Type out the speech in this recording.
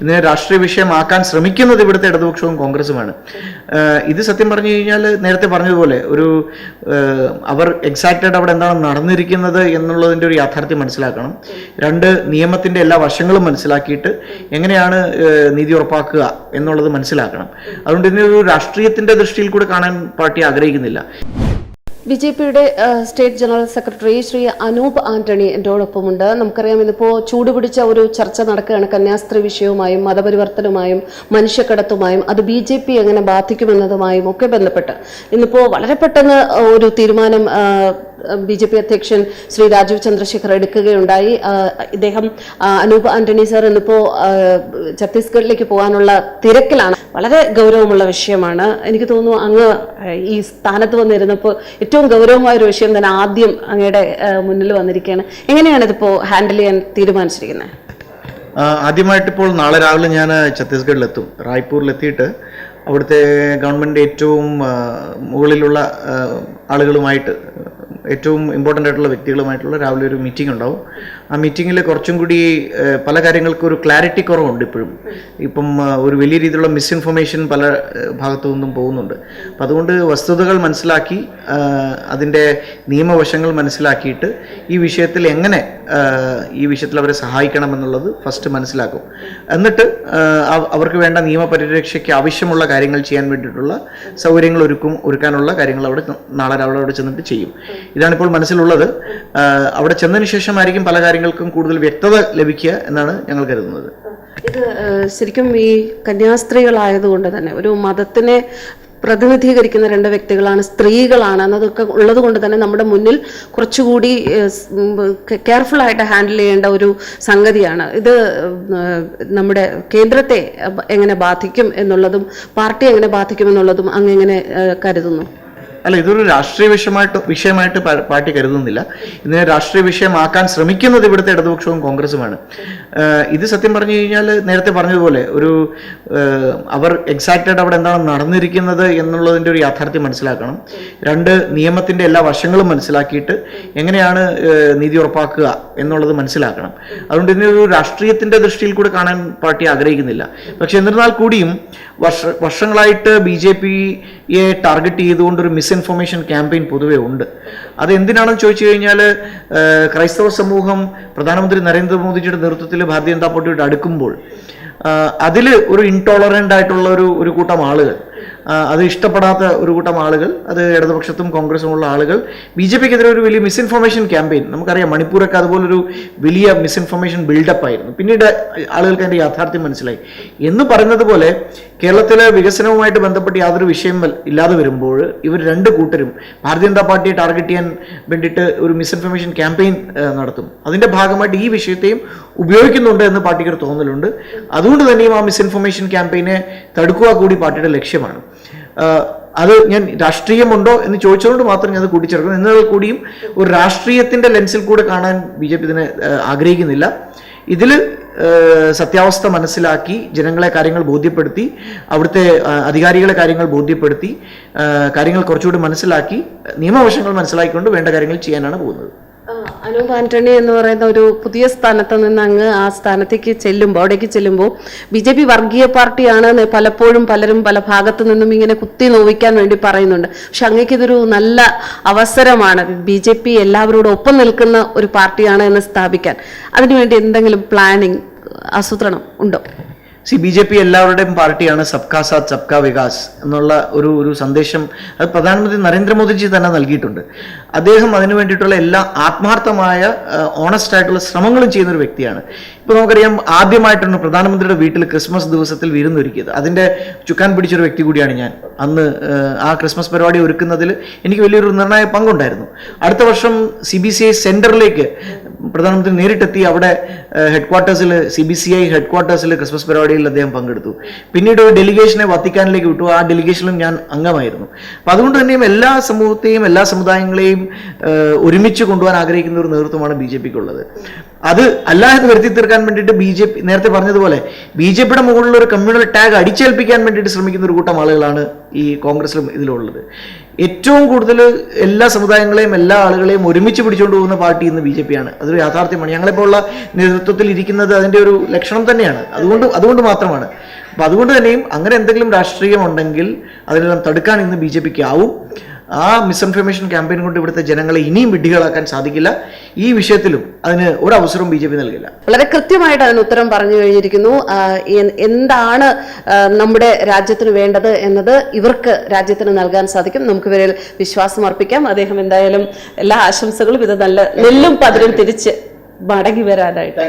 ഇതിനെ രാഷ്ട്രീയ വിഷയമാക്കാൻ ശ്രമിക്കുന്നത് ഇവിടുത്തെ ഇടതുപക്ഷവും കോൺഗ്രസുമാണ്. ഇത് സത്യം പറഞ്ഞു കഴിഞ്ഞാൽ നേരത്തെ പറഞ്ഞതുപോലെ ഒരു അവർ എക്സാക്റ്റായിട്ട് അവിടെ എന്താണ് നടന്നിരിക്കുന്നത് എന്നുള്ളതിന്റെ ഒരു യാഥാർത്ഥ്യം മനസ്സിലാക്കണം. രണ്ട് നിയമത്തിന്റെ എല്ലാ വശങ്ങളും മനസ്സിലാക്കിയിട്ട് എങ്ങനെയാണ് നീതി ഉറപ്പാക്കുക എന്നുള്ളത് മനസ്സിലാക്കണം. അതുകൊണ്ട് ഇതിനൊരു രാഷ്ട്രീയത്തിന്റെ ദൃഷ്ടിയിൽ കൂടെ കാണാൻ പാർട്ടി ആഗ്രഹിക്കുന്നില്ല. ബി ജെ പിയുടെ state general secretary Shri Anoop Antony എന്നോടൊപ്പമുണ്ട്. നമുക്കറിയാം ഇന്നിപ്പോൾ ചൂടുപിടിച്ച ഒരു ചർച്ച നടക്കുകയാണ്. കന്യാസ്ത്രീ വിഷയവുമായും മതപരിവർത്തനവുമായും മനുഷ്യക്കടത്തുമായും അത് ബി ജെ പി എങ്ങനെ ബാധിക്കുമെന്നതുമായും ഒക്കെ ബന്ധപ്പെട്ട്. ഇന്നിപ്പോൾ വളരെ പെട്ടെന്ന് ഒരു തീരുമാനം ബി ജെ പി അധ്യക്ഷൻ ശ്രീ രാജീവ് ചന്ദ്രശേഖർ എടുക്കുകയുണ്ടായി. ഇദ്ദേഹം അനൂപ് ആന്റണി സാർ ഇന്നിപ്പോൾ ഛത്തീസ്ഗഡിലേക്ക് പോകാനുള്ള തിരക്കിലാണ്. വളരെ ഗൗരവമുള്ള വിഷയമാണ്. എനിക്ക് തോന്നുന്നു അങ്ങ് ഈ സ്ഥാനത്ത് വന്നിരുന്നപ്പോൾ ഏറ്റവും ഗൗരവമായ ഒരു വിഷയം തന്നെ ആദ്യം അങ്ങയുടെ മുന്നിൽ വന്നിരിക്കുകയാണ്. എങ്ങനെയാണ് ഇതിപ്പോൾ ഹാൻഡിൽ ചെയ്യാൻ തീരുമാനിച്ചിരിക്കുന്നത്? ആദ്യമായിട്ടിപ്പോൾ നാളെ രാവിലെ ഞാൻ ഛത്തീസ്ഗഡിലെത്തും. റായ്പൂരിലെത്തിയിട്ട് അവിടുത്തെ ഗവൺമെന്റ് ഏറ്റവും മുകളിലുള്ള ആളുകളുമായിട്ട് ഏറ്റവും ഇമ്പോർട്ടന്റ് ആയിട്ടുള്ള വ്യക്തികളുമായിട്ടുള്ള രാവിലെ ഒരു മീറ്റിംഗ് ഉണ്ടാവും. ആ മീറ്റിങ്ങിൽ കുറച്ചും കൂടി പല കാര്യങ്ങൾക്കും ഒരു ക്ലാരിറ്റി കുറവുണ്ട് ഇപ്പോഴും. ഇപ്പം ഒരു വലിയ രീതിയിലുള്ള മിസ്ഇൻഫർമേഷൻ പല ഭാഗത്തു നിന്നും പോകുന്നുണ്ട്. അപ്പം അതുകൊണ്ട് വസ്തുതകൾ മനസ്സിലാക്കി അതിന്റെ നിയമവശങ്ങൾ മനസ്സിലാക്കിയിട്ട് ഈ വിഷയത്തിൽ എങ്ങനെ ഈ വിഷയത്തിൽ അവരെ സഹായിക്കണം എന്നുള്ളത് ഫസ്റ്റ് മനസ്സിലാക്കും. എന്നിട്ട് അവർക്ക് വേണ്ട നിയമപരിരക്ഷയ്ക്ക് ആവശ്യമുള്ള കാര്യങ്ങൾ ചെയ്യാൻ വേണ്ടിയിട്ടുള്ള സൗകര്യങ്ങൾ ഒരുക്കും ഒരുക്കാനുള്ള കാര്യങ്ങൾ അവിടെ നാളെ അവിടെ ചെന്നിട്ട് ചെയ്യും. ഇതാണിപ്പോൾ മനസ്സിലുള്ളത്. അവിടെ ചെന്നതിന് ശേഷമായിരിക്കും പല കാര്യങ്ങൾക്കും കൂടുതൽ വ്യക്തത ലഭിക്കുക എന്നാണ് ഞങ്ങൾ കരുതുന്നത്. ഇത് ശരിക്കും ഈ കന്യാസ്ത്രീകളായതുകൊണ്ട് തന്നെ ഒരു മതത്തിനെ പ്രതിനിധീകരിക്കുന്ന രണ്ട് വ്യക്തികളാണ് സ്ത്രീകളാണ് എന്നതൊക്കെ ഉള്ളത് കൊണ്ട് തന്നെ നമ്മുടെ മുന്നിൽ കുറച്ചുകൂടി കെയർഫുൾ ആയിട്ട് ഹാൻഡിൽ ചെയ്യേണ്ട ഒരു സംഗതിയാണ്. ഇത് നമ്മുടെ കേന്ദ്രത്തെ എങ്ങനെ ബാധിക്കും എന്നുള്ളതും പാർട്ടി എങ്ങനെ ബാധിക്കും എന്നുള്ളതും അങ്ങ് എങ്ങനെ കരുതുന്നു? അല്ല ഇതൊരു രാഷ്ട്രീയ വിഷയമായിട്ട് വിഷയമായിട്ട് പാർട്ടി കരുതുന്നില്ല. ഇതിനെ രാഷ്ട്രീയ വിഷയമാക്കാൻ ശ്രമിക്കുന്നത് ഇവിടുത്തെ ഇടതുപക്ഷവും കോൺഗ്രസുമാണ്. ഇത് സത്യം പറഞ്ഞു കഴിഞ്ഞാൽ നേരത്തെ പറഞ്ഞതുപോലെ ഒരു അവർ എക്സാക്റ്റഡ് അവിടെ എന്താണ് നടന്നിരിക്കുന്നത് എന്നുള്ളതിന്റെ ഒരു യാഥാർത്ഥ്യം മനസ്സിലാക്കണം. രണ്ട് നിയമത്തിന്റെ എല്ലാ വശങ്ങളും മനസ്സിലാക്കിയിട്ട് എങ്ങനെയാണ് നീതി ഉറപ്പാക്കുക എന്നുള്ളത് മനസ്സിലാക്കണം. അതുകൊണ്ട് ഇതിനൊരു രാഷ്ട്രീയത്തിന്റെ ദൃഷ്ടിയിൽ കൂടെ കാണാൻ പാർട്ടി ആഗ്രഹിക്കുന്നില്ല. പക്ഷെ എന്നിരുന്നാൽ കൂടിയും വർഷ വർഷങ്ങളായിട്ട് ബി ജെ പിയെ ടാർഗറ്റ് ചെയ്തുകൊണ്ട് ഒരു മിസ്ഇൻഫർമേഷൻ ക്യാമ്പയിൻ പൊതുവേ ഉണ്ട്. അത് എന്തിനാണെന്ന് ചോദിച്ചു കഴിഞ്ഞാൽ ക്രൈസ്തവ സമൂഹം പ്രധാനമന്ത്രി നരേന്ദ്രമോദിജിയുടെ നേതൃത്വത്തിൽ ഭാരതീയ ജനതാ പാർട്ടിയോട് അടുക്കുമ്പോൾ അതിൽ ഒരു ഇൻടോളറന്റ് ആയിട്ടുള്ള ഒരു ഒരു കൂട്ടം ആളുകൾ അത് ഇഷ്ടപ്പെടാത്ത ഒരു കൂട്ടം ആളുകൾ അത് ഇടതുപക്ഷത്തും കോൺഗ്രസുമുള്ള ആളുകൾ. ബി ജെ പിക്കെതിരെ ഒരു വലിയ മിസ്ഇൻഫർമേഷൻ ക്യാമ്പയിൻ നമുക്കറിയാം മണിപ്പൂരൊക്കെ അതുപോലൊരു വലിയ മിസ്ഇൻഫർമേഷൻ ബിൽഡപ്പ് ആയിരുന്നു. പിന്നീട് ആളുകൾക്ക് അതിന്റെ യാഥാർത്ഥ്യം മനസ്സിലായി. എന്ന് പറയുന്നത് പോലെ കേരളത്തിലെ വികസനവുമായിട്ട് ബന്ധപ്പെട്ട് യാതൊരു വിഷയം ഇല്ലാതെ വരുമ്പോൾ ഇവർ രണ്ട് കൂട്ടരും ഭാരതീയ ജനതാ പാർട്ടിയെ ടാർഗറ്റ് ചെയ്യാൻ വേണ്ടിയിട്ട് ഒരു മിസ്ഇൻഫർമേഷൻ ക്യാമ്പയിൻ നടത്തും. അതിന്റെ ഭാഗമായിട്ട് ഈ വിഷയത്തെയും ഉപയോഗിക്കുന്നുണ്ട് എന്ന് പാർട്ടിക്ക് തോന്നലുണ്ട്. അതുകൊണ്ട് തന്നെയും ആ മിസ്ഇൻഫർമേഷൻ ക്യാമ്പയിനെ തടുക്കുക കൂടി പാർട്ടിയുടെ ലക്ഷ്യമാണ്. അത് ഞാൻ രാഷ്ട്രീയമുണ്ടോ എന്ന് ചോദിച്ചതുകൊണ്ട് മാത്രം ഞാൻ അത് കൂട്ടിച്ചേർക്കുന്നു. എന്നാൽ കൂടിയും ഒരു രാഷ്ട്രീയത്തിന്റെ ലെൻസിൽ കൂടെ കാണാൻ ബി ജെ പി ഇതിനെ ആഗ്രഹിക്കുന്നില്ല. ഇതിൽ സത്യാവസ്ഥ മനസ്സിലാക്കി ജനങ്ങളെ കാര്യങ്ങൾ ബോധ്യപ്പെടുത്തി അവിടുത്തെ അധികാരികളെ കാര്യങ്ങൾ ബോധ്യപ്പെടുത്തി കാര്യങ്ങൾ കുറച്ചുകൂടി മനസ്സിലാക്കി നിയമവശങ്ങൾ മനസ്സിലാക്കിക്കൊണ്ട് വേണ്ട കാര്യങ്ങൾ ചെയ്യാനാണ് പോകുന്നത്. അനൂപ് ആന്റണി എന്ന് പറയുന്ന ഒരു പുതിയ സ്ഥാനത്ത് നിന്ന് അങ്ങ് ആ സ്ഥാനത്തേക്ക് ചെല്ലുമ്പോൾ അവിടേക്ക് ചെല്ലുമ്പോൾ ബി ജെ പി വർഗീയ പാർട്ടിയാണ് പലപ്പോഴും പലരും പല ഭാഗത്തു നിന്നും ഇങ്ങനെ കുത്തി നോവിക്കാൻ വേണ്ടി പറയുന്നുണ്ട്. പക്ഷെ അങ്ങേക്ക് ഇതൊരു നല്ല അവസരമാണ് ബി ജെ പി എല്ലാവരോടും ഒപ്പം നിൽക്കുന്ന ഒരു പാർട്ടിയാണ് എന്ന് സ്ഥാപിക്കാൻ. അതിനുവേണ്ടി എന്തെങ്കിലും പ്ലാനിങ് ആസൂത്രണം ഉണ്ടോ? സി ബി ജെ പി എല്ലാവരുടെയും പാർട്ടിയാണ് സബ്കാ സാത്ത് സബ്കാ വികാസ് എന്നുള്ള ഒരു ഒരു സന്ദേശം അത് പ്രധാനമന്ത്രി നരേന്ദ്രമോദിജി തന്നെ നൽകിയിട്ടുണ്ട്. അദ്ദേഹം അതിനു വേണ്ടിയിട്ടുള്ള എല്ലാ ആത്മാർത്ഥമായ ഓണസ്റ്റ് ആയിട്ടുള്ള ശ്രമങ്ങളും ചെയ്യുന്ന ഒരു വ്യക്തിയാണ്. ഇപ്പോൾ നമുക്കറിയാം ആദ്യമായിട്ടാണ് പ്രധാനമന്ത്രിയുടെ വീട്ടിൽ ക്രിസ്മസ് ദിവസത്തിൽ വിരുന്നൊരുക്കിയത്. അതിന്റെ ചുക്കാൻ പിടിച്ചൊരു വ്യക്തി കൂടിയാണ് ഞാൻ. അന്ന് ആ ക്രിസ്മസ് പരിപാടി ഒരുക്കുന്നതിൽ എനിക്ക് വലിയൊരു നിർണായക പങ്കുണ്ടായിരുന്നു. അടുത്ത വർഷം സി ബി സി ഐ സെന്ററിലേക്ക് പ്രധാനമന്ത്രി നേരിട്ടെത്തി അവിടെ head ക്വാർട്ടേഴ്സിൽ C B C I head ക്വാർട്ടേഴ്സിൽ Christmas പരിപാടിയിൽ അദ്ദേഹം പങ്കെടുത്തു. പിന്നീട് ഒരു ഡെലിഗേഷനെ വത്തിക്കാനിലേക്ക് വിട്ടു. ആ ഡെലിഗേഷനിലും ഞാൻ അംഗമായിരുന്നു. അപ്പം അതുകൊണ്ട് തന്നെയും എല്ലാ സമൂഹത്തെയും എല്ലാ സമുദായങ്ങളെയും ഒരുമിച്ച് കൊണ്ടുപോകാൻ ആഗ്രഹിക്കുന്ന ഒരു നേതൃത്വമാണ് ബി ജെ പിക്കുള്ളത്. അത് അല്ല എന്ന് വരുത്തി തീർക്കാൻ വേണ്ടിയിട്ട് ബി ജെ പി നേരത്തെ പറഞ്ഞതുപോലെ ബി ജെ പിയുടെ മുകളിൽ ഒരു കമ്മ്യൂണൽ ടാഗ് അടിച്ചേൽപ്പിക്കാൻ വേണ്ടിയിട്ട് ശ്രമിക്കുന്ന ഒരു കൂട്ടം ആളുകളാണ് ഈ കോൺഗ്രസിലും ഇതിലുള്ളത്. ഏറ്റവും കൂടുതൽ എല്ലാ സമുദായങ്ങളെയും എല്ലാ ആളുകളെയും ഒരുമിച്ച് പിടിച്ചുകൊണ്ട് പോകുന്ന പാർട്ടി ഇന്ന് ബി ജെ പി ആണ് അതൊരു യാഥാർത്ഥ്യമാണ്. ഞങ്ങളെപ്പോലുള്ള നേതൃത്വത്തിൽ ഇരിക്കുന്നത് അതിന്റെ ഒരു ലക്ഷണം തന്നെയാണ്. അതുകൊണ്ട് അതുകൊണ്ട് മാത്രമാണ്. അപ്പം അതുകൊണ്ട് തന്നെയും അങ്ങനെ എന്തെങ്കിലും രാഷ്ട്രീയമുണ്ടെങ്കിൽ അതിനെല്ലാം തടുക്കാൻ ഇന്ന് ബി ജെ പിക്ക് ആവും ആ മിസ്ഇൻഫർമേഷൻ ക്യാമ്പയിൻ കൊണ്ട് ഇവിടുത്തെ ജനങ്ങളെ ഇനിയും വിഡ്ഢികളാക്കാൻ സാധിക്കില്ല. ഈ വിഷയത്തിലും അതിന് ഒരു അവസരവും ബി ജെ പി നൽകില്ല. വളരെ കൃത്യമായിട്ട് അതിന് ഉത്തരം പറഞ്ഞു കഴിഞ്ഞിരിക്കുന്നു. എന്താണ് നമ്മുടെ രാജ്യത്തിന് വേണ്ടത് എന്നത് ഇവർക്ക് രാജ്യത്തിന് നൽകാൻ സാധിക്കും. നമുക്ക് ഇവരിൽ വിശ്വാസം അർപ്പിക്കാം. അദ്ദേഹം എന്തായാലും എല്ലാ ആശംസകളും ഇത് നല്ല നെല്ലും പതിരും തിരിച്ച് മടങ്ങി വരാനായിട്ട്.